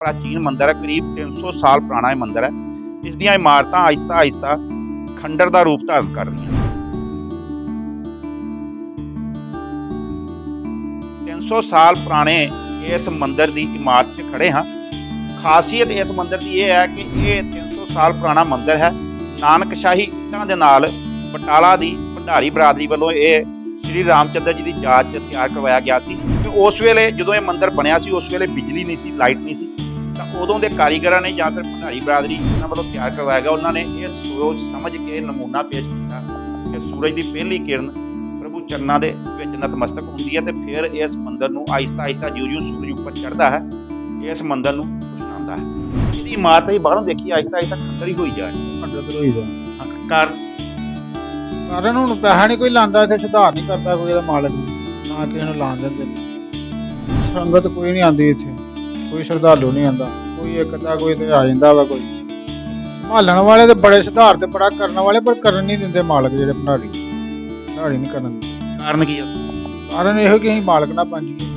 ਪ੍ਰਾਚੀਨ ਮੰਦਿਰ ਹੈ, ਕਰੀਬ 300 ਸਾਲ ਪੁਰਾਣਾ ਇਹ ਮੰਦਿਰ ਹੈ। ਇਸ ਦੀਆਂ ਇਮਾਰਤਾਂ ਆਇਸਤਾ ਆਇਸਤਾ ਖੰਡਰ ਦਾ ਰੂਪ ਧਾਰਨ ਕਰ ਰਹੀਆਂ 300 ਸਾਲ ਪੁਰਾਣੇ ਇਸ ਮੰਦਿਰ ਦੀ ਇਮਾਰਤ 'ਚ ਖੜੇ ਹਾਂ। ਖਾਸੀਅਤ ਇਸ ਮੰਦਿਰ ਦੀ ਇਹ ਹੈ ਕਿ ਇਹ 300 ਸਾਲ ਪੁਰਾਣਾ ਮੰਦਿਰ ਹੈ। ਨਾਨਕਸ਼ਾਹੀ ਇੱਟਾਂ ਦੇ ਨਾਲ ਬਟਾਲਾ ਦੀ ਭੰਡਾਰੀ ਬਰਾਦਰੀ ਵੱਲੋਂ ਇਹ ਸ਼੍ਰੀ ਰਾਮਚੰਦਰ ਜੀ ਦੀ ਯਾਦ 'ਚ ਤਿਆਰ ਕਰਵਾਇਆ ਗਿਆ ਸੀ। ਕਿ ਉਸ ਵੇਲੇ ਜਦੋਂ ਇਹ ਮੰਦਿਰ ਬਣਿਆ ਸੀ, ਉਸ ਵੇਲੇ ਬਿਜਲੀ ਨਹੀਂ ਸੀ, ਲਾਈਟ ਨਹੀਂ ਸੀ। ਉਦੋਂ ਦੇ ਕਾਰੀਗਰਾਂ ਨੇ ਜਾਂ ਫਿਰ ਭੰਡਾਰੀ ਬਰਾਦਰੀ ਇਹਨਾਂ ਵੱਲੋਂ ਤਿਆਰ ਕਰਵਾਇਆ ਗਿਆ ਉਹਨਾਂ ਨੇ ਇਹ ਸੋਚ ਸਮਝ ਕੇ ਨਮੂਨਾ ਪੇਸ਼ ਕੀਤਾ ਕਿ ਸੂਰਜ ਦੀ ਪਹਿਲੀ ਕਿਰਨ ਪ੍ਰਭੂ ਚਰਨਾਂ ਦੇ ਵਿੱਚ ਨਤਮਸਤਕ ਹੁੰਦੀ ਹੈ ਤੇ ਫਿਰ ਇਸ ਮੰਦਿਰ ਨੂੰ ਆਹਿਸਤਾ ਆਹਿਸਤਾ ਜਿਉਂ-ਜਿਉਂ ਸੂਰਜ ਉੱਪਰ ਚੜ੍ਹਦਾ ਹੈ ਇਸ ਮੰਦਿਰ ਨੂੰ ਰੁਸ਼ਨਾਉਂਦਾ ਹੈ। ਇਹਦੀ ਇਮਾਰਤ ਹੀ ਬਾਹਰੋਂ ਦੇਖੀ ਆਹਿਸਤਾ ਆਹਿਸਤਾ ਖੰਡਰ ਹੀ ਹੋਈ ਜਾ ਰਹੀ ਖੰਡਤ ਹੋਈ ਦਾ ਹੈ ਕਾਰਨ? ਕਾਰਨ ਹੁਣ ਪੈਸਾ ਨਹੀਂ ਕੋਈ ਲਾਂਦਾ ਇੱਥੇ ਸੁਧਾਰ ਨਹੀਂ ਕਰਦਾ ਕੋਈ ਇਹਦਾ ਮਾਲਕ। ਨਾ ਕਿਸੇ ਨੂੰ ਲਾਣ ਦਿੰਦੇ। ਸੰਗਤ ਕੋਈ ਨਹੀਂ ਆਂਦੀ ਇੱਥੇ ਕੋਈ ਸ਼ਰਧਾਲੂ ਨਹੀਂ ਆਂਦਾ ਕੋਈ ਇੱਕ ਅੱਧਾ ਕੋਈ ਤੇ ਆ ਜਾਂਦਾ ਵਾ ਕੋਈ। ਸੰਭਾਲਣ ਵਾਲੇ ਤੇ ਬੜੇ ਸੁਧਾਰ ਤੇ ਬੜਾ ਕਰਨ ਵਾਲੇ ਪਰ ਕਰਨ ਨਹੀਂ ਦਿੰਦੇ ਮਾਲਕ ਜਿਹੜੇ ਭੰਡਾਰੀ। ਭੰਡਾਰੀ ਨਹੀਂ ਕਰਨ ਦਿੰਦੇ। ਕਾਰਨ ਕੀ ਹੈ ਕਾਰਨ ਇਹੋ ਕਿ ਅਸੀਂ ਮਾਲਕ ਨਾ ਬਣ ਜਾਈਏ।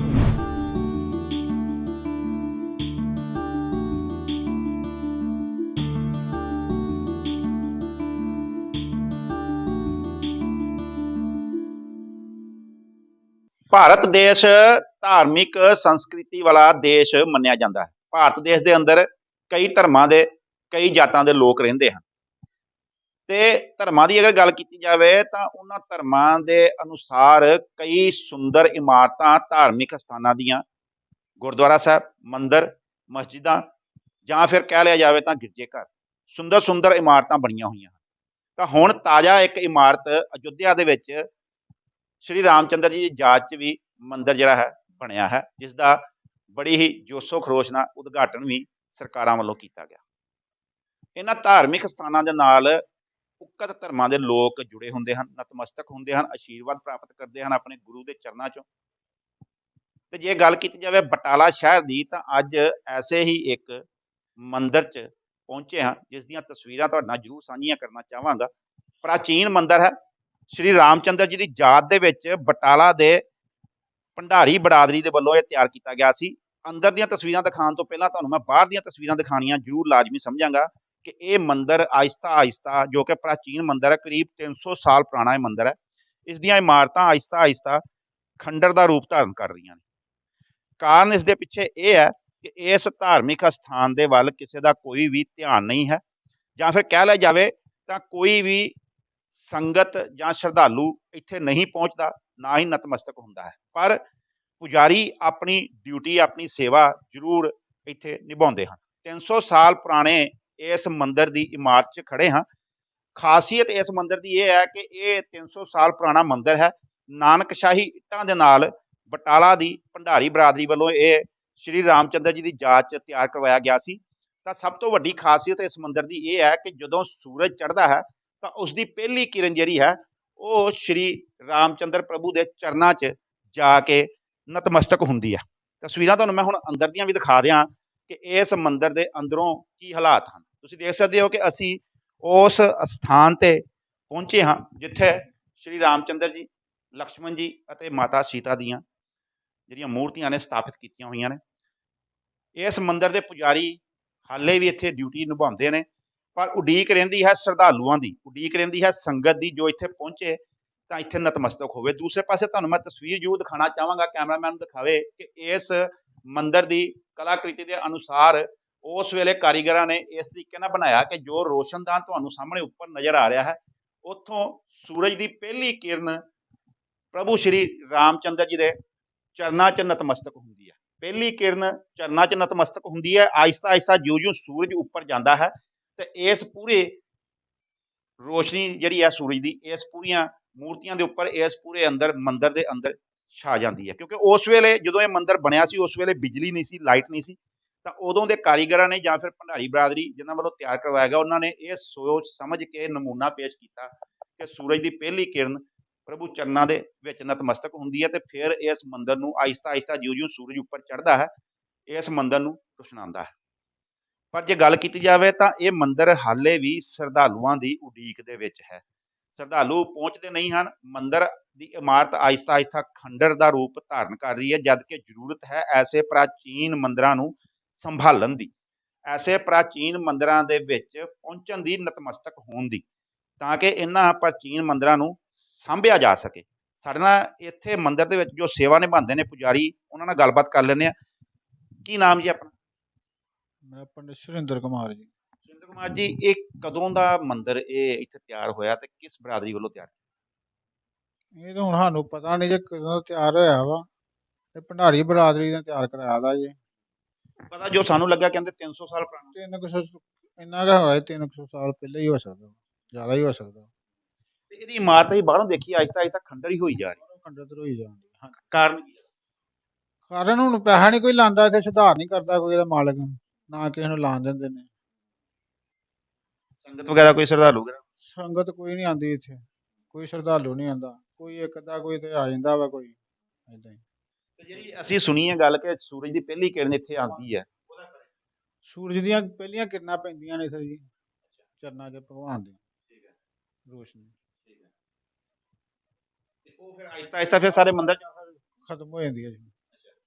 ਭਾਰਤ ਦੇਸ਼ ਧਾਰਮਿਕ ਸੰਸਕ੍ਰਿਤੀ ਵਾਲਾ ਦੇਸ਼ ਮੰਨਿਆ ਜਾਂਦਾ ਹੈ। ਭਾਰਤ ਦੇਸ਼ ਦੇ ਅੰਦਰ ਕਈ ਧਰਮਾਂ ਦੇ, ਕਈ ਜਾਤਾਂ ਦੇ ਲੋਕ ਰਹਿੰਦੇ ਹਨ। ਤੇ ਧਰਮਾਂ ਦੀ ਅਗਰ ਗੱਲ ਕੀਤੀ ਜਾਵੇ ਤਾਂ ਉਹਨਾਂ ਧਰਮਾਂ ਦੇ ਅਨੁਸਾਰ ਕਈ ਸੁੰਦਰ ਇਮਾਰਤਾਂ ਧਾਰਮਿਕ ਸਥਾਨਾਂ ਦੀਆਂ, ਗੁਰਦੁਆਰਾ ਸਾਹਿਬ, ਮੰਦਿਰ, ਮਸਜਿਦਾਂ ਜਾਂ ਫਿਰ ਕਹਿ ਲਿਆ ਜਾਵੇ ਤਾਂ ਗਿਰਜੇ ਘਰ, ਸੁੰਦਰ ਸੁੰਦਰ ਇਮਾਰਤਾਂ ਬਣੀਆਂ ਹੋਈਆਂ ਹਨ। ਤਾਂ ਹੁਣ ਤਾਜ਼ਾ ਇੱਕ ਇਮਾਰਤ ਅਯੁੱਧਿਆ ਦੇ ਵਿੱਚ ਸ਼੍ਰੀ ਰਾਮਚੰਦਰ ਜੀ ਦੀ ਯਾਦ 'ਚ ਵੀ ਮੰਦਿਰ ਜਿਹੜਾ ਹੈ, ਬਣਿਆ ਹੈ ਜਿਸ ਦਾ ਬੜੀ ਹੀ ਜੋਸ਼ੋ ਖਰੋਸ਼ ਨਾਲ ਉਦਘਾਟਨ ਵੀ ਸਰਕਾਰਾਂ ਵੱਲੋਂ ਕੀਤਾ ਗਿਆ। ਇਹਨਾਂ ਧਾਰਮਿਕ ਸਥਾਨਾਂ ਦੇ ਨਾਲ ਉਕਤ ਧਰਮਾਂ ਦੇ ਲੋਕ ਜੁੜੇ ਹੁੰਦੇ ਹਨ, ਨਤਮਸਤਕ ਹੁੰਦੇ ਹਨ, ਆਸ਼ੀਰਵਾਦ ਪ੍ਰਾਪਤ ਕਰਦੇ ਹਨ ਆਪਣੇ ਗੁਰੂ ਦੇ ਚਰਨਾਂ 'ਚੋਂ। ਤੇ ਜੇ ਗੱਲ ਕੀਤੀ ਜਾਵੇ ਬਟਾਲਾ ਸ਼ਹਿਰ ਦੀ ਤਾਂ ਅੱਜ ਐਸੇ ਹੀ ਇੱਕ ਮੰਦਿਰ 'ਚ ਪਹੁੰਚੇ ਹਾਂ, ਜਿਸ ਦੀਆਂ ਤਸਵੀਰਾਂ ਤੁਹਾਡੇ ਨਾਲ ਜ਼ਰੂਰ ਸਾਂਝੀਆਂ ਕਰਨਾ ਚਾਹਾਂਗਾ। ਪ੍ਰਾਚੀਨ ਮੰਦਿਰ ਹੈ। ਸ਼੍ਰੀ ਰਾਮਚੰਦਰ ਜੀ ਦੀ ਯਾਦ ਦੇ ਵਿੱਚ ਬਟਾਲਾ ਦੇ ਭੰਡਾਰੀ ਬਰਾਦਰੀ ਦੇ ਵੱਲੋਂ ਇਹ ਤਿਆਰ ਕੀਤਾ ਗਿਆ ਸੀ। ਅੰਦਰ ਦੀਆਂ ਤਸਵੀਰਾਂ ਦਿਖਾਉਣ ਤੋਂ ਪਹਿਲਾਂ ਤੁਹਾਨੂੰ ਮੈਂ ਬਾਹਰ ਦੀਆਂ ਤਸਵੀਰਾਂ ਦਿਖਾਣੀਆਂ ਜ਼ਰੂਰ ਲਾਜ਼ਮੀ ਸਮਝਾਂਗਾ ਕਿ ਇਹ ਮੰਦਿਰ ਆਇਸਤਾ ਆਹਿਸਤਾ, ਜੋ ਕਿ ਪ੍ਰਾਚੀਨ ਮੰਦਿਰ ਹੈ, ਕਰੀਬ 300 ਸਾਲ ਪੁਰਾਣਾ ਇਹ ਮੰਦਿਰ ਹੈ, ਇਸ ਦੀਆਂ ਇਮਾਰਤਾਂ ਆਇਸਤਾ ਆਇਸਤਾ ਖੰਡਰ ਦਾ ਰੂਪ ਧਾਰਨ ਕਰ ਰਹੀਆਂ ਨੇ। ਕਾਰਨ ਇਸ ਦੇ ਪਿੱਛੇ ਇਹ ਹੈ ਕਿ ਇਸ ਧਾਰਮਿਕ ਸਥਾਨ ਦੇ ਵੱਲ ਕਿਸੇ ਦਾ ਕੋਈ ਵੀ ਧਿਆਨ ਨਹੀਂ ਹੈ ਜਾਂ ਫਿਰ ਕਹਿ ਲਿਆ ਜਾਵੇ ਤਾਂ ਕੋਈ ਵੀ ਸੰਗਤ ਜਾਂ ਸ਼ਰਧਾਲੂ ਇੱਥੇ ਨਹੀਂ ਪਹੁੰਚਦਾ, ਨਾ ਹੀ ਨਤਮਸਤਕ ਹੁੰਦਾ ਹੈ। ਪਰ ਪੁਜਾਰੀ ਆਪਣੀ ਡਿਊਟੀ ਆਪਣੀ ਸੇਵਾ ਜ਼ਰੂਰ ਇੱਥੇ ਨਿਭਾਉਂਦੇ ਹਨ। 300 ਸਾਲ ਪੁਰਾਣੇ ਇਸ ਮੰਦਿਰ ਦੀ ਇਮਾਰਤ 'ਚ ਖੜੇ ਹਾਂ। ਖਾਸੀਅਤ ਇਸ ਮੰਦਿਰ ਦੀ ਇਹ ਹੈ ਕਿ ਇਹ 300 ਸਾਲ ਪੁਰਾਣਾ ਮੰਦਿਰ ਹੈ। ਨਾਨਕ ਸ਼ਾਹੀ ਇੱਟਾਂ ਦੇ ਨਾਲ ਬਟਾਲਾ ਦੀ ਭੰਡਾਰੀ ਬਰਾਦਰੀ ਵੱਲੋਂ ਇਹ ਸ਼੍ਰੀ ਰਾਮਚੰਦਰ ਜੀ ਦੀ ਯਾਦ 'ਚ ਤਿਆਰ ਕਰਵਾਇਆ ਗਿਆ ਸੀ। ਤਾਂ ਸਭ ਤੋਂ ਵੱਡੀ ਖਾਸੀਅਤ ਇਸ ਮੰਦਿਰ ਦੀ ਇਹ ਹੈ ਕਿ ਜਦੋਂ ਸੂਰਜ ਚੜ੍ਹਦਾ ਹੈ ਤਾਂ ਉਸ ਦੀ ਪਹਿਲੀ ਕਿਰਨ ਜਿਹੜੀ ਹੈ ਉਹ ਸ਼੍ਰੀ ਰਾਮਚੰਦਰ ਪ੍ਰਭੂ ਦੇ ਚਰਨਾਂ 'ਚ ਜਾ ਕੇ ਨਤਮਸਤਕ ਹੁੰਦੀ ਹੈ ਤਸਵੀਰਾਂ ਤੁਹਾਨੂੰ ਮੈਂ ਹੁਣ ਅੰਦਰ ਦੀਆਂ ਵੀ ਦਿਖਾ ਦਿਆਂ ਕਿ ਇਸ ਮੰਦਿਰ ਦੇ ਅੰਦਰੋਂ ਕੀ ਹਾਲਾਤ ਹਨ। ਤੁਸੀਂ ਦੇਖ ਸਕਦੇ ਹੋ ਕਿ ਅਸੀਂ ਉਸ ਸਥਾਨ ਤੇ ਪਹੁੰਚੇ ਹਾਂ ਜਿੱਥੇ ਸ਼੍ਰੀ ਰਾਮਚੰਦਰ ਜੀ, ਲਕਸ਼ਮਣ ਜੀ ਅਤੇ ਮਾਤਾ ਸੀਤਾ ਦੀਆਂ ਜਿਹੜੀਆਂ ਮੂਰਤੀਆਂ ਨੇ ਸਥਾਪਿਤ ਕੀਤੀਆਂ ਹੋਈਆਂ ਨੇ। ਇਸ ਮੰਦਿਰ ਦੇ ਪੁਜਾਰੀ ਹਾਲੇ ਵੀ ਇੱਥੇ ਡਿਊਟੀ ਨਿਭਾਉਂਦੇ ਨੇ, ਪਰ ਉਡੀਕ ਰਹਿੰਦੀ ਹੈ ਸ਼ਰਧਾਲੂਆਂ ਦੀ। ਉਡੀਕ ਰਹਿੰਦੀ ਹੈ ਸੰਗਤ ਦੀ ਜੋ ਇੱਥੇ ਪਹੁੰਚੇ ਤਾਂ ਇੱਥੇ ਨਤਮਸਤਕ ਹੋਵੇ। ਦੂਸਰੇ ਪਾਸੇ ਤੁਹਾਨੂੰ ਮੈਂ ਤਸਵੀਰ ਜ਼ਰੂਰ ਦਿਖਾਣਾ ਚਾਹਾਂਗਾ, ਕੈਮਰਾਮੈਨ ਨੂੰ ਦਿਖਾਵੇ ਕਿ ਇਸ ਮੰਦਰ ਦੀ ਕਲਾਕ੍ਰਿਤੀ ਦੇ ਅਨੁਸਾਰ ਉਸ ਵੇਲੇ ਕਾਰੀਗਰਾਂ ਨੇ ਇਸ ਤਰੀਕੇ ਨਾਲ ਬਣਾਇਆ ਕਿ ਜੋ ਰੋਸ਼ਨਦਾਨ ਤੁਹਾਨੂੰ ਸਾਹਮਣੇ ਉੱਪਰ ਨਜ਼ਰ ਆ ਰਿਹਾ ਹੈ, ਉੱਥੋਂ ਸੂਰਜ ਦੀ ਪਹਿਲੀ ਕਿਰਨ ਪ੍ਰਭੂ ਸ਼੍ਰੀ ਰਾਮਚੰਦਰ ਜੀ ਦੇ ਚਰਨਾਂ 'ਚ ਨਤਮਸਤਕ ਹੁੰਦੀ ਹੈ। ਪਹਿਲੀ ਕਿਰਨ ਚਰਨਾਂ 'ਚ ਨਤਮਸਤਕ ਹੁੰਦੀ ਹੈ ਆਇਸਤਾ ਆਹਿਸਤਾ ਜਿਉਂ-ਜਿਉਂ ਸੂਰਜ ਉੱਪਰ ਜਾਂਦਾ ਹੈ ਤੇ ਇਸ ਪੂਰੇ ਰੋਸ਼ਨੀ ਜਿਹੜੀ ਹੈ ਸੂਰਜ ਦੀ, ਇਸ ਪੂਰੀਆਂ ਮੂਰਤੀਆਂ ਦੇ ਉੱਪਰ ਇਸ ਪੂਰੇ ਅੰਦਰ, ਮੰਦਰ ਦੇ ਅੰਦਰ ਛਾ ਜਾਂਦੀ ਹੈ। ਕਿਉਂਕਿ ਉਸ ਵੇਲੇ ਜਦੋਂ ਇਹ ਮੰਦਰ ਬਣਿਆ ਸੀ, ਉਸ ਵੇਲੇ ਬਿਜਲੀ ਨਹੀਂ ਸੀ, ਲਾਈਟ ਨਹੀਂ ਸੀ, ਤਾਂ ਉਦੋਂ ਦੇ ਕਾਰੀਗਰਾਂ ਨੇ ਜਾਂ ਫਿਰ ਭੰਡਾਰੀ ਬਰਾਦਰੀ ਜਿਨ੍ਹਾਂ ਵੱਲੋਂ ਤਿਆਰ ਕਰਵਾਇਆ ਗਿਆ, ਉਹਨਾਂ ਨੇ ਇਹ ਸੋਚ ਸਮਝ ਕੇ ਨਮੂਨਾ ਪੇਸ਼ ਕੀਤਾ ਕਿ ਸੂਰਜ ਦੀ ਪਹਿਲੀ ਕਿਰਨ ਪ੍ਰਭੂ ਚਰਨਾਂ ਦੇ ਵਿੱਚ ਨਤਮਸਤਕ ਹੁੰਦੀ ਹੈ ਤੇ ਫਿਰ ਇਸ ਮੰਦਿਰ ਨੂੰ ਆਇਸਤਾ ਆਇਸਤਾ ਜਿਉਂ-ਜਿਉਂ ਸੂਰਜ ਉੱਪਰ ਚੜ੍ਹਦਾ ਹੈ, ਇਸ ਮੰਦਰ ਨੂੰ ਰੁਸ਼ਨਾਉਂਦਾ ਹੈ। ਪਰ ਜੇ ਗੱਲ ਕੀਤੀ ਜਾਵੇ ਤਾਂ ਇਹ ਮੰਦਰ ਹਾਲੇ ਵੀ ਸ਼ਰਧਾਲੂਆਂ ਦੀ ਉਡੀਕ ਦੇ ਵਿੱਚ ਹੈ। ਸ਼ਰਧਾਲੂ ਪਹੁੰਚਦੇ ਨਹੀਂ ਹਨ। ਮੰਦਰ ਦੀ ਇਮਾਰਤ ਆਹਿਸਤਾ ਆਹਿਸਤਾ ਖੰਡਰ ਦਾ ਰੂਪ ਧਾਰਨ ਕਰ ਰਹੀ ਹੈ ਜਦ ਕਿ ਜ਼ਰੂਰਤ ਹੈ ਐਸੇ ਪ੍ਰਾਚੀਨ ਮੰਦਰਾਂ ਨੂੰ ਸੰਭਾਲਣ ਦੀ। ਐਸੇ ਪ੍ਰਾਚੀਨ ਮੰਦਰਾਂ ਦੇ ਵਿੱਚ ਪਹੁੰਚਣ ਦੀ ਨਤਮਸਤਕ ਹੋਣ ਦੀ, ਤਾਂ ਕਿ ਇਹਨਾਂ ਪ੍ਰਾਚੀਨ ਮੰਦਰਾਂ ਨੂੰ ਸਾਂਭਿਆ ਜਾ ਸਕੇ। ਸਾਡੇ ਨਾਲ ਇੱਥੇ ਮੰਦਿਰ ਦੇ ਵਿੱਚ ਜੋ ਸੇਵਾ ਨਿਭਾਉਂਦੇ ਨੇ ਪੁਜਾਰੀ, ਉਹਨਾਂ ਨਾਲ ਗੱਲਬਾਤ ਕਰ ਲੈਂਦੇ ਆ ਕੀ ਨਾਮ ਜੀ ਆਪਣਾ? ਮੇਰਾ ਪੰਡਿਤ ਸੁਰਿੰਦਰ ਕੁਮਾਰ ਜੀ। ਸੁਰਿੰਦਰ ਕੁਮਾਰ ਜੀ ਇਹ ਕਦੋਂ ਦਾ ਮੰਦਿਰ ਇਹ ਇੱਥੇ ਤਿਆਰ ਹੋਇਆ ਤੇ ਕਿਸ ਬਰਾਦਰੀ ਵੱਲੋਂ ਤਿਆਰ ਇਹ ਤਾਂ ਹੁਣ ਸਾਨੂੰ ਪਤਾ ਨਹੀਂ ਜੇ ਕਦੋਂ ਤਿਆਰ ਹੋਇਆ ਵਾ। ਇਹ ਭੰਡਾਰੀ ਬਰਾਦਰੀ ਨੇ ਤਿਆਰ ਕਰਾਇਆ ਦਾ ਜੀ। ਪਤਾ ਜੋ ਸਾਨੂੰ ਲੱਗਾ ਕਹਿੰਦੇ 300 ਸਾਲ ਪੁਰਾਣਾ। ਤਿੰਨ ਕੁ ਸੌ ਇੰਨਾ ਕੁ ਹੋਇਆ ਤਿੰਨ ਕੁ ਸੌ ਸਾਲ ਪਹਿਲਾਂ ਹੀ ਹੋ ਸਕਦਾ ਜ਼ਿਆਦਾ ਹੀ ਹੋ ਸਕਦਾ ਤੇ ਇਹਦੀ ਇਮਾਰਤ ਹੀ ਬਾਹਰੋਂ ਦੇਖੀ ਆਹਿਸਤਾ ਆਹਿਸਤਾ ਖੰਡਰ ਹੀ ਹੋਈ ਜਾ ਰਹੀ। ਖੰਡਤ ਹੋਈ ਜਾਂਦੀ ਹਾਂ ਕਾਰਨ ਕੀ ਹੈ? ਕਾਰਨ ਹੁਣ ਪੈਸਾ ਨਹੀਂ ਕੋਈ ਲਾਂਦਾ ਇੱਥੇ ਸੁਧਾਰ ਨਹੀਂ ਕਰਦਾ ਕੋਈ ਇਹਦਾ ਮਾਲਕ। ਨਾ ਕਿਸੇ ਨੂੰ ਲਾਣ ਦਿੰਦੇ ਨੇ। ਸੰਗਤ ਵਗੈਰਾ ਕੋਈ ਸ਼ਰਧਾਲੂ ਵਗੈਰਾ? ਸੰਗਤ ਕੋਈ ਨਹੀਂ ਆਂਦੀ ਇੱਥੇ। ਕੋਈ ਸ਼ਰਧਾਲੂ ਨਹੀਂ ਆਂਦਾ ਕੋਈ ਇੱਕ ਅੱਧਾ ਕੋਈ ਤੇ ਆ ਜਾਂਦਾ ਵਾ ਕੋਈ ਏਦਾਂ ਹੀ। ਤੇ ਜਿਹੜੀ ਅਸੀਂ ਸੁਣੀ ਹੈ ਗੱਲ ਕਿ ਸੂਰਜ ਦੀ ਪਹਿਲੀ ਕਿਰਨ ਇੱਥੇ ਆਉਂਦੀ ਹੈ ਸੂਰਜ ਦੀਆਂ ਪਹਿਲੀਆਂ ਕਿਰਨਾਂ ਪੈਂਦੀਆਂ ਨੇ ਸਰ ਜੀ। ਚਰਨਾਂ 'ਚ ਭਗਵਾਨ ਦੇ। ਰੋਸ਼ਨੀ। ਤੇ ਉਹ ਫਿਰ ਸਾਰੇ ਮੰਦਿਰ ਚ ਖਤਮ ਹੋ ਜਾਂਦੀ ਹੈ ਜੀ।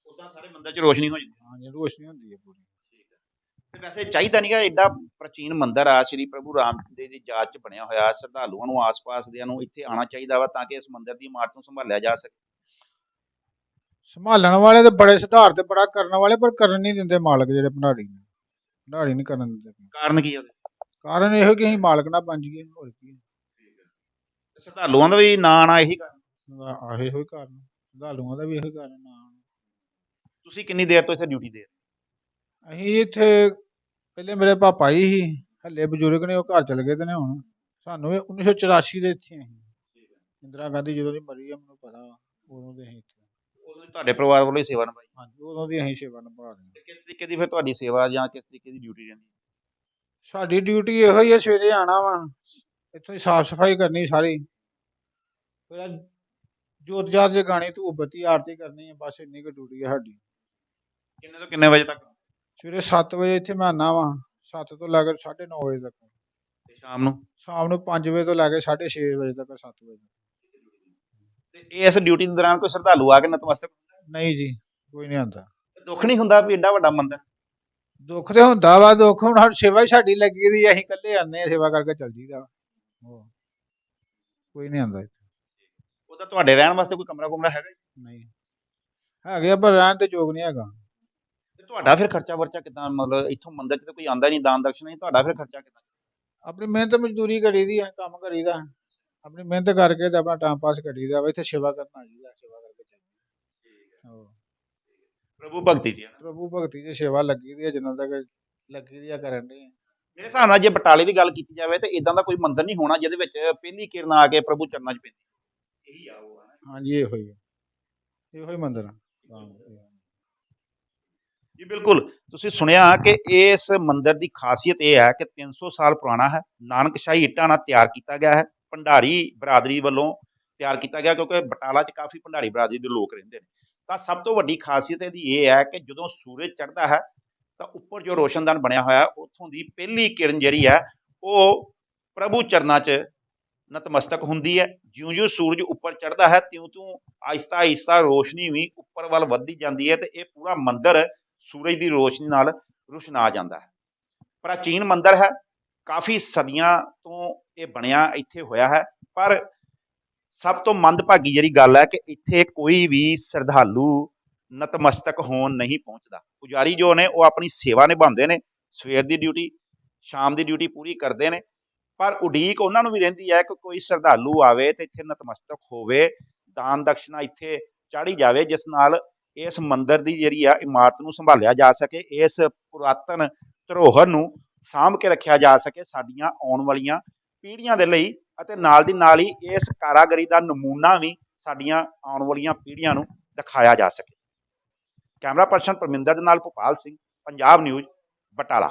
ਉਦਾਂ ਸਾਰੇ ਮੰਦਿਰ ਚ ਰੋਸ਼ਨੀ ਹੋ ਜਾਂਦੀ ਹਾਂਜੀ ਰੋਸ਼ਨੀ ਹੁੰਦੀ ਹੈ ਪੂਰੀ। ਵੈਸੇ ਚਾਹੀਦਾ ਨਹੀਂਗਾ ਐਡਾ ਪ੍ਰਾਚੀਨ ਮੰਦਿਰ ਆ ਸ੍ਰੀ ਪ੍ਰਭੂ ਰਾਮ ਦੇ ਦੀ ਯਾਦ ਚ ਬਣਿਆ ਹੋਇਆ ਸ਼ਰਧਾਲੂਆਂ ਨੂੰ ਆਸ-ਪਾਸ ਦਿਆਂ ਨੂੰ ਇੱਥੇ ਆਉਣਾ ਚਾਹੀਦਾ ਵਾ ਤਾਂ ਕਿ ਇਸ ਮੰਦਿਰ ਦੀ ਇਮਾਰਤ ਨੂੰ ਸੰਭਾਲਿਆ ਜਾ ਸਕੇ। ਸੰਭਾਲਣ ਵਾਲੇ ਤੇ ਬੜੇ ਸੁਧਾਰ ਤੇ ਬੜਾ ਕਰਨ ਵਾਲੇ ਪਰ ਕਰਨ ਨਹੀਂ ਦਿੰਦੇ ਮਾਲਕ ਜਿਹੜੇ ਭੰਡਾਰੀ ਨੇ। ਭੰਡਾਰੀ ਨਹੀਂ ਕਰਨ ਦਿੰਦੇ। ਕਾਰਨ ਕੀ ਹੈ ਉਹਦੇ? ਕਾਰਨ ਇਹੋ ਕਿ ਅਸੀਂ ਮਾਲਕ ਨਾ ਬਣ ਜਾਈਏ ਹੋਰ ਕੀ ਹੈ। ਤੇ ਸ਼ਰਧਾਲੂਆਂ ਦਾ ਵੀ ਨਾਂ ਆਣਾ ਇਹੀ ਕਾਰਨ? ਉਹਦਾ ਆਹੇ ਇਹੋ ਹੀ ਕਾਰਨ। ਸ਼ਰਧਾਲੂਆਂ ਦਾ ਵੀ ਇਹੋ ਹੀ ਕਾਰਨ ਆ ਤੁਸੀਂ ਕਿੰਨੀ ਦੇਰ ਤੋਂ ਇੱਥੇ ਡਿਊਟੀ ਦੇ ਰਹੇ ਹੋ? ਅਸੀਂ ਇੱਥੇ ਪਹਿਲੇ ਮੇਰੇ ਪਾਪਾ ਜੀ ਸੀ ਹੱਲੇ ਬਜ਼ੁਰਗ ਨੇ ਉਹ ਘਰ ਚਲੇ ਗਏ ਤੇ ਨੇ ਹੁਣ। ਸਾਨੂੰ ਇਹ 1984 ਦੇ ਇੱਥੇ ਅਸੀਂ ਇੰਦਰਾ ਗਾਂਧੀ ਜਦੋਂ ਦੀ ਮਰੀ ਆ ਮੈਨੂੰ ਪਤਾ ਵਾ, ਉਦੋਂ ਦੇ ਅਸੀਂ ਇੱਥੇ ਉਦੋਂ ਹੀ ਤੁਹਾਡੇ ਪਰਿਵਾਰ ਵੱਲੋਂ ਹੀ ਸੇਵਾ ਨਿਭਾਈ? ਹਾਂਜੀ ਉਦੋਂ ਦੀ ਅਸੀਂ ਸੇਵਾ ਨਿਭਾ ਰਹੇ ਹਾਂ। ਤੇ ਕਿਸ ਤਰੀਕੇ ਦੀ ਫਿਰ ਤੁਹਾਡੀ ਸੇਵਾ ਜਾਂ ਕਿਸ ਤਰੀਕੇ ਦੀ ਡਿਊਟੀ ਰਹਿੰਦੀ? ਸਾਡੀ ਡਿਊਟੀ ਇਹੋ ਹੀ ਹੈ ਸਵੇਰੇ ਆਣਾ ਵਾ ਇੱਥੋਂ ਦੀ ਸਾਫ਼ ਸਫ਼ਾਈ ਕਰਨੀ ਸਾਰੀ। ਫਿਰ ਜੋਤ ਜਾਤ ਦੇ ਗਾਣੇ ਧੂਪ ਬੱਤੀ ਆਰਤੀ ਕਰਨੀ ਹੈ ਬਸ ਇੰਨੀ ਕੁ ਡਿਊਟੀ ਹੈ ਸਾਡੀ। ਕਿੰਨੇ ਤੋਂ ਕਿੰਨੇ ਵਜੇ ਤੱਕ? ਸਵੇਰੇ 7 ਵਜੇ ਇੱਥੇ ਮੈਂ ਆਉਣਾ ਵਾ 7 ਤੋਂ ਲੈ ਕੇ 9:30 ਵਜੇ ਤੱਕ। ਤੇ ਸ਼ਾਮ ਨੂੰ? ਸ਼ਾਮ ਨੂੰ 5 ਵਜੇ ਤੋਂ ਲੈ ਕੇ 6:30 ਵਜੇ ਤੱਕ 7 ਵਜੇ ਤੇ ਇਸ ਡਿਊਟੀ ਦੇ ਦੌਰਾਨ ਕੋਈ ਸ਼ਰਧਾਲੂ ਆ ਕੇ ਨਤਮਸਤਕ ਨਹੀਂ ਜੀ ਕੋਈ ਨਹੀਂ ਆਉਂਦਾ। ਹੈ? ਦੁੱਖ ਨਹੀਂ ਹੁੰਦਾ ਵੀ ਏਡਾ ਵੱਡਾ ਮੰਦਿਰ? ਦੁੱਖ ਤੇ ਹੁੰਦਾ ਵਾ ਦੁੱਖ ਹੁਣ ਸੇਵਾ ਹੀ ਸਾਡੀ ਲੱਗੀ ਦੀ ਅਸੀਂ ਇਕੱਲੇ ਆਉਂਦੇ ਆ ਸੇਵਾ ਕਰਕੇ ਚੱਲ ਜੀਦਾ ਕੋਈ ਨਹੀਂ ਆਉਂਦਾ ਇੱਥੇ। ਉਹਦਾ ਤੁਹਾਡੇ ਰਹਿਣ ਵਾਸਤੇ ਕੋਈ ਕਮਰਾ ਕੁਮਰਾ ਹੈਗਾ? ਨਹੀਂ। ਹੈਗੇ ਪਰ ਰਹਿਣ ਤੇ ਯੋਗ ਨਹੀਂ ਹੈਗਾ। ਤੁਹਾਡਾ ਫਿਰ ਖਰਚਾ ਵਰਚਾ ਕਿਦਾਂ ਮਤਲਬ ਇੱਥੋਂ ਮੰਦਿਰ 'ਚ ਤਾਂ ਕੋਈ ਆਂਦਾ ਨਹੀਂ ਦਾਨ ਦਕਸ਼ਨਾ ਨਹੀਂ ਤੁਹਾਡਾ ਫਿਰ ਖਰਚਾ ਕਿਦਾਂ ਆਪਣੀ ਮਿਹਨਤ ਮਜ਼ਦੂਰੀ ਕਰੀਦੀ ਆ ਕੰਮ ਕਰੀਦਾ। ਆਪਣੀ ਮਿਹਨਤ ਕਰਕੇ ਤੇ ਆਪਣਾ ਟਾਈਮ ਪਾਸ ਕਰੀਦਾ ਵਾ ਇੱਥੇ ਸੇਵਾ ਕਰਨਾ ਜੀਦਾ ਸੇਵਾ ਕਰਕੇ ਚੱਲ ਪ੍ਰਭੂ ਭਗਤੀ ਜੀ ਪ੍ਰਭੂ ਭਗਤੀ 'ਚ ਸੇਵਾ ਲੱਗੀ ਦੀ ਆ ਜਿੰਨਾ ਤੱਕ ਲੱਗੀ ਦੀ ਆ ਕਰਨ ਦੇ ਮੇਰੇ ਹਿਸਾਬ ਨਾਲ ਜੇ ਬਟਾਲੇ ਦੀ ਗੱਲ ਕੀਤੀ ਜਾਵੇ ਤੇ ਇਦਾਂ ਦਾ ਕੋਈ ਮੰਦਿਰ ਨਹੀਂ ਹੋਣਾ ਜਿਹਦੇ ਵਿੱਚ ਪਹਿਲੀ ਕਿਰਨ ਆ ਕੇ ਪ੍ਰਭੂ ਚਰਨਾਂ 'ਚ ਪੈਂਦੀ। ਇਹੀ ਆ। ਉਹ ਹਾਂਜੀ ਇਹੋ ਹੀ ਇਹੋ ਹੀ ਮੰਦਿਰ ਆ। ਜੀ ਬਿਲਕੁਲ। ਤੁਸੀਂ ਸੁਣਿਆ ਕਿ ਇਸ ਮੰਦਿਰ ਦੀ ਖਾਸੀਅਤ ਇਹ ਹੈ ਕਿ 300 ਸਾਲ ਪੁਰਾਣਾ ਹੈ। ਨਾਨਕਸ਼ਾਹੀ ਇੱਟਾਂ ਨਾਲ ਤਿਆਰ ਕੀਤਾ ਗਿਆ ਹੈ। ਭੰਡਾਰੀ ਬਰਾਦਰੀ ਵੱਲੋਂ ਤਿਆਰ ਕੀਤਾ ਗਿਆ ਕਿਉਂਕਿ ਬਟਾਲਾ 'ਚ ਕਾਫੀ ਭੰਡਾਰੀ ਬਰਾਦਰੀ ਦੇ ਲੋਕ ਰਹਿੰਦੇ ਨੇ। ਤਾਂ ਸਭ ਤੋਂ ਵੱਡੀ ਖਾਸੀਅਤ ਇਹਦੀ ਇਹ ਹੈ ਕਿ ਜਦੋਂ ਸੂਰਜ ਚੜ੍ਹਦਾ ਹੈ ਤਾਂ ਉੱਪਰ ਜੋ ਰੋਸ਼ਨਦਾਨ ਬਣਿਆ ਹੋਇਆ ਉੱਥੋਂ ਦੀ ਪਹਿਲੀ ਕਿਰਨ ਜਿਹੜੀ ਹੈ, ਉਹ ਪ੍ਰਭੂ ਚਰਨਾਂ 'ਚ ਨਤਮਸਤਕ ਹੁੰਦੀ ਹੈ। ਜਿਉਂ-ਜਿਉਂ ਸੂਰਜ ਉੱਪਰ ਚੜ੍ਹਦਾ ਹੈ, ਤਿਉਂ-ਤਿਉਂ ਆਇਸਤਾ ਆਇਸਤਾ ਰੋਸ਼ਨੀ ਵੀ ਉੱਪਰ ਵੱਲ ਵੱਧਦੀ ਜਾਂਦੀ ਹੈ ਤੇ ਇਹ ਪੂਰਾ ਮੰਦਿਰ ਸੂਰਜ ਦੀ ਰੋਸ਼ਨੀ ਨਾਲ ਰੁਸ਼ਨਾ ਜਾਂਦਾ ਹੈ। ਪ੍ਰਾਚੀਨ ਮੰਦਿਰ ਹੈ। ਕਾਫੀ ਸਦੀਆਂ ਤੋਂ ਇਹ ਬਣਿਆ ਇੱਥੇ ਹੋਇਆ ਹੈ। ਪਰ ਸਭ ਤੋਂ ਮੰਦਭਾਗੀ ਜਿਹੜੀ ਗੱਲ ਹੈ ਕਿ ਇੱਥੇ ਕੋਈ ਵੀ ਸ਼ਰਧਾਲੂ ਨਤਮਸਤਕ ਹੋਣ ਨਹੀਂ ਪਹੁੰਚਦਾ। ਪੁਜਾਰੀ ਜੋ ਨੇ ਉਹ ਆਪਣੀ ਸੇਵਾ ਨਿਭਾਉਂਦੇ ਨੇ। ਸਵੇਰ ਦੀ ਡਿਊਟੀ, ਸ਼ਾਮ ਦੀ ਡਿਊਟੀ ਪੂਰੀ ਕਰਦੇ ਨੇ। ਪਰ ਉਡੀਕ ਉਹਨਾਂ ਨੂੰ ਵੀ ਰਹਿੰਦੀ ਹੈ ਕਿ ਕੋਈ ਸ਼ਰਧਾਲੂ ਆਵੇ ਤੇ ਇੱਥੇ ਨਤਮਸਤਕ ਹੋਵੇ। ਦਾਨ ਦਕਸ਼ਨਾ ਇੱਥੇ ਚਾੜੀ ਜਾਵੇ, ਜਿਸ ਨਾਲ ਇਸ ਮੰਦਿਰ ਦੀ ਜਿਹੜੀ ਆ ਇਮਾਰਤ ਨੂੰ ਸੰਭਾਲਿਆ ਜਾ ਸਕੇ, ਇਸ ਪੁਰਾਤਨ ਧਰੋਹਰ ਨੂੰ ਸਾਂਭ ਕੇ ਰੱਖਿਆ ਜਾ ਸਕੇ ਸਾਡੀਆਂ ਆਉਣ ਵਾਲੀਆਂ ਪੀੜ੍ਹੀਆਂ ਦੇ ਲਈ ਅਤੇ ਨਾਲ ਦੀ ਨਾਲ ਹੀ ਇਸ ਕਾਰਾਗਰੀ ਦਾ ਨਮੂਨਾ ਵੀ ਸਾਡੀਆਂ ਆਉਣ ਵਾਲੀਆਂ ਪੀੜ੍ਹੀਆਂ ਨੂੰ ਦਿਖਾਇਆ ਜਾ ਸਕੇ। ਕੈਮਰਾ ਪਰਸਨ ਪਰਮਿੰਦਰ ਦੇ ਨਾਲ ਭੋਪਾਲ ਸਿੰਘ, ਪੰਜਾਬ ਨਿਊਜ਼, ਬਟਾਲਾ।